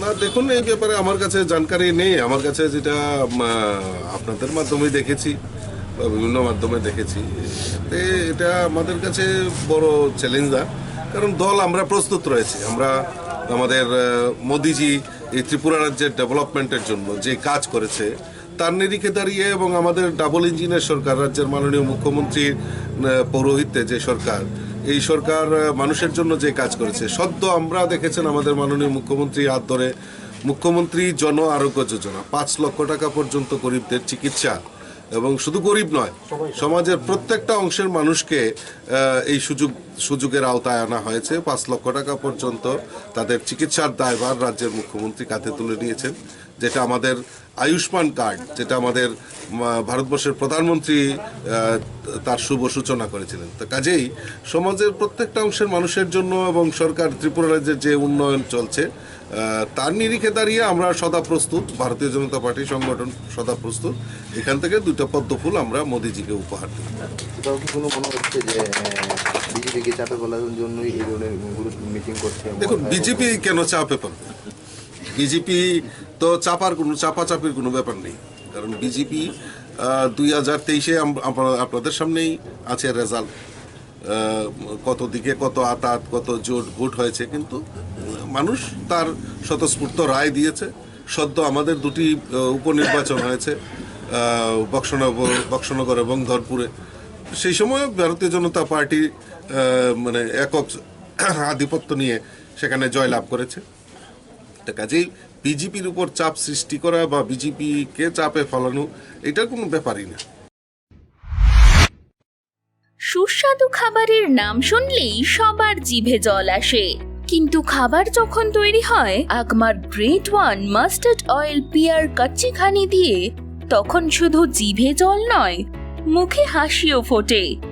না, দেখুন, এই ব্যাপারে আমার কাছে জানকারি নেই। আমার কাছে যেটা আপনাদের মাধ্যমে দেখেছি বা বিভিন্ন মাধ্যমে দেখেছি এটা আমাদের কাছে বড় চ্যালেঞ্জ না কারণ দল, আমরা প্রস্তুত রয়েছি। আমরা আমাদের মোদিজি এই ত্রিপুরা রাজ্যের ডেভেলপমেন্টের জন্য যে কাজ করেছে তার নিরিখে দাঁড়িয়ে এবং আমাদের ডাবল ইঞ্জিনের সরকার, রাজ্যের মাননীয় মুখ্যমন্ত্রীর পৌরোহিত্যে যে সরকার, এই সরকার মানুষের জন্য যে কাজ করেছে, সদ্য আমরা দেখেছেন আমাদের মাননীয় মুখ্যমন্ত্রী হাত ধরে, মুখ্যমন্ত্রী জন আরোগ্য যোজনা, পাঁচ লক্ষ টাকা পর্যন্ত গরিবদের চিকিৎসা এবং শুধু গরিব নয়, সমাজের প্রত্যেকটা অংশের মানুষকে এই সুযোগ, সুযোগের আওতায় আনা হয়েছে। পাঁচ লক্ষ টাকা পর্যন্ত তাদের চিকিৎসার দায়ভার রাজ্যের মুখ্যমন্ত্রী কাঁধে তুলে নিয়েছেন। যেটা আমাদের আয়ুষ্মান কার্ড যেটা আমাদের ভারতবর্ষের প্রধানমন্ত্রী তার শুভ সূচনা করেছিলেন। তো কাজেই সমাজের প্রত্যেকটা অংশের মানুষের জন্য এবং সরকার ত্রিপুরা রাজ্যের যে উন্নয়ন চলছে তার নিরিখে দাঁড়িয়ে আমরা সদা প্রস্তুত ভারতীয় জনতা পার্টি সংগঠন সদা প্রস্তুত। এখান থেকে দুটো পদ্ম ফুল আমরা মোদিজিকে উপহার কোথাও কি কোনো মনে হচ্ছে যে বিজেপিকে চাপে বলার এই ধরনের মিটিং করছে? দেখুন বিজেপি কেন চাপে পাবে বিজেপি তো চাপার কোনো চাপাচাপির কোনো ব্যাপার নেই। কারণ বিজেপি দুই হাজার তেইশে আপনাদের সামনেই আছে রেজাল্ট কত দিকে কত আতাত, কত জোট ভোট হয়েছে। কিন্তু মানুষ তার স্বতঃস্ফূর্ত রায় দিয়েছে। সদ্য আমাদের দুটি উপনির্বাচন হয়েছে বক্সনগর বক্সনগর এবং ধরপুরে। সেই সময় ভারতীয় জনতা পার্টি মানে একক আধিপত্য নিয়ে সেখানে জয়লাভ করেছে। কাজেই বিজেপির উপর চাপ সৃষ্টি করা বা বিজেপিকে চাপে ফলানো এটা কোনো ব্যাপারই না। সুস্বাদু খাবারের নাম শুনলেই সবার জিভে জল আসে। কিন্তু খাবার যখন তৈরি হয়, Agmark great one mustard oil Pear kacchi খানি দিয়ে, তখন শুধু জিভে জল নয়, মুখে হাসিও ফোটে।